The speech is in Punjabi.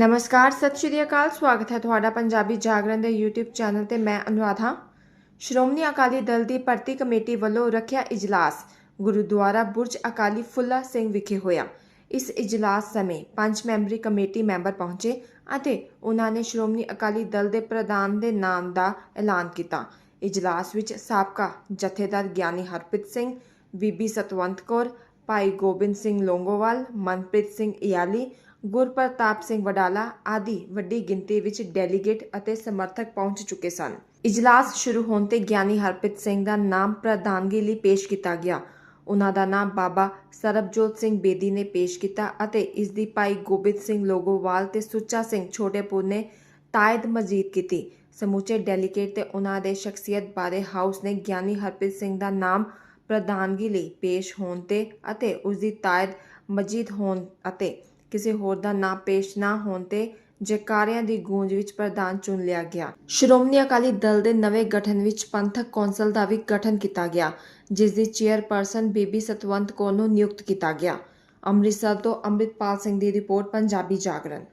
ਨਮਸਕਾਰ, ਸਤਿ ਸ਼੍ਰੀ ਅਕਾਲ, ਸਵਾਗਤ ਹੈ ਤੁਹਾਡਾ ਪੰਜਾਬੀ ਜਾਗਰਣ ਦੇ YouTube ਚੈਨਲ ਤੇ ਮੈਂ ਅਨੁਰਾਧ। ਹਾਂ ਸ਼੍ਰੋਮਣੀ ਅਕਾਲੀ ਦਲ ਦੀ ਭਰਤੀ ਕਮੇਟੀ ਵੱਲੋਂ ਰੱਖਿਆ ਇਜਲਾਸ। ਗੁਰਦੁਆਰਾ ਬੁਰਜ ਅਕਾਲੀ ਫੁੱਲਾ ਸਿੰਘ ਵਿਖੇ ਹੋਇਆ। ਇਸ ਇਜਲਾਸ ਸਮੇਂ ਪੰਜ ਮੈਂਬਰੀ ਕਮੇਟੀ ਮੈਂਬਰ ਪਹੁੰਚੇ ਅਤੇ ਉਹਨਾਂ ਨੇ ਸ਼੍ਰੋਮਣੀ ਅਕਾਲੀ ਦਲ ਦੇ ਪ੍ਰਧਾਨ ਦੇ ਨਾਮ ਦਾ ਐਲਾਨ ਕੀਤਾ। ਇਜਲਾਸ ਵਿੱਚ ਸਾਬਕਾ ਜਥੇਦਾਰ ਗਿਆਨੀ ਹਰਪ੍ਰੀਤ ਸਿੰਘ, ਬੀਬੀ ਸਤਵੰਤ ਕੌਰ, ਭਾਈ ਗੋਬਿੰਦ ਸਿੰਘ ਲੋਂਗੋਵਾਲ, ਮਨਪ੍ਰੀਤ ਸਿੰਘ ਇਆਲੀ ਗੁਰਪ੍ਰਤਾਪ ਸਿੰਘ ਵਡਾਲਾ ਆਦਿ ਵੱਡੀ ਗਿਣਤੀ ਵਿੱਚ ਡੈਲੀਗੇਟ ਅਤੇ ਸਮਰਥਕ ਪਹੁੰਚ ਚੁੱਕੇ ਸਨ। ਇਜਲਾਸ ਸ਼ੁਰੂ ਹੋਣ ਤੇ ਗਿਆਨੀ ਹਰਪ੍ਰੀਤ ਸਿੰਘ ਦਾ ਨਾਮ ਪ੍ਰਧਾਨਗੀ ਲਈ ਪੇਸ਼ ਕੀਤਾ ਗਿਆ। ਉਹਨਾਂ ਦਾ ਨਾਮ ਬਾਬਾ ਸਰਬਜੋਤ ਸਿੰਘ ਬੇਦੀ ਨੇ ਪੇਸ਼ ਕੀਤਾ ਅਤੇ ਇਸ ਦੀ ਭਾਈ ਗੋਬਿੰਦ ਸਿੰਘ ਲੋਗੋਵਾਲ ਤੇ ਸੁੱਚਾ ਸਿੰਘ ਛੋਟੇਪੁਰ ਨੇ ਤਾਇਦ ਮਜੀਦ ਕੀਤੀ। ਸਮੁੱਚੇ ਡੈਲੀਗੇਟ ਤੇ ਉਹਨਾਂ ਦੇ ਸ਼ਖਸੀਅਤ ਬਾਰੇ ਹਾਊਸ ਨੇ ਗਿਆਨੀ ਹਰਪ੍ਰੀਤ ਸਿੰਘ ਦਾ ਨਾਮ ਪ੍ਰਧਾਨਗੀ ਲਈ ਪੇਸ਼ ਹੋਣ ਤੇ ਅਤੇ ਉਸ ਦੀ ਤਾਇਦ ਮਜੀਦ ਹੋਣ ਅਤੇ ਕਿਸੇ ਹੋਰ ਦਾ ਨਾਮ ਪੇਸ਼ ਨਾ ਹੋਣ ਤੇ ਜੈਕਾਰਿਆਂ ਦੀ ਗੂੰਜ ਵਿੱਚ ਪ੍ਰਧਾਨ ਚੁਣ ਲਿਆ ਗਿਆ। ਸ਼੍ਰੋਮਣੀ ਅਕਾਲੀ ਦਲ ਦੇ ਨਵੇਂ ਗਠਨ ਵਿੱਚ ਪੰਥਕ ਕੌਂਸਲ ਦਾ ਵੀ ਗਠਨ ਕੀਤਾ ਗਿਆ, ਜਿਸ ਦੀ ਚੇਅਰਪਰਸਨ ਬੀਬੀ ਸਤਵੰਤ ਕੌਰ ਨੂੰ ਨਿਯੁਕਤ ਕੀਤਾ ਗਿਆ। ਅੰਮ੍ਰਿਤਸਰ ਤੋਂ ਅੰਮ੍ਰਿਤਪਾਲ ਸਿੰਘ ਦੀ ਰਿਪੋਰਟ, ਪੰਜਾਬੀ ਜਾਗਰਣ।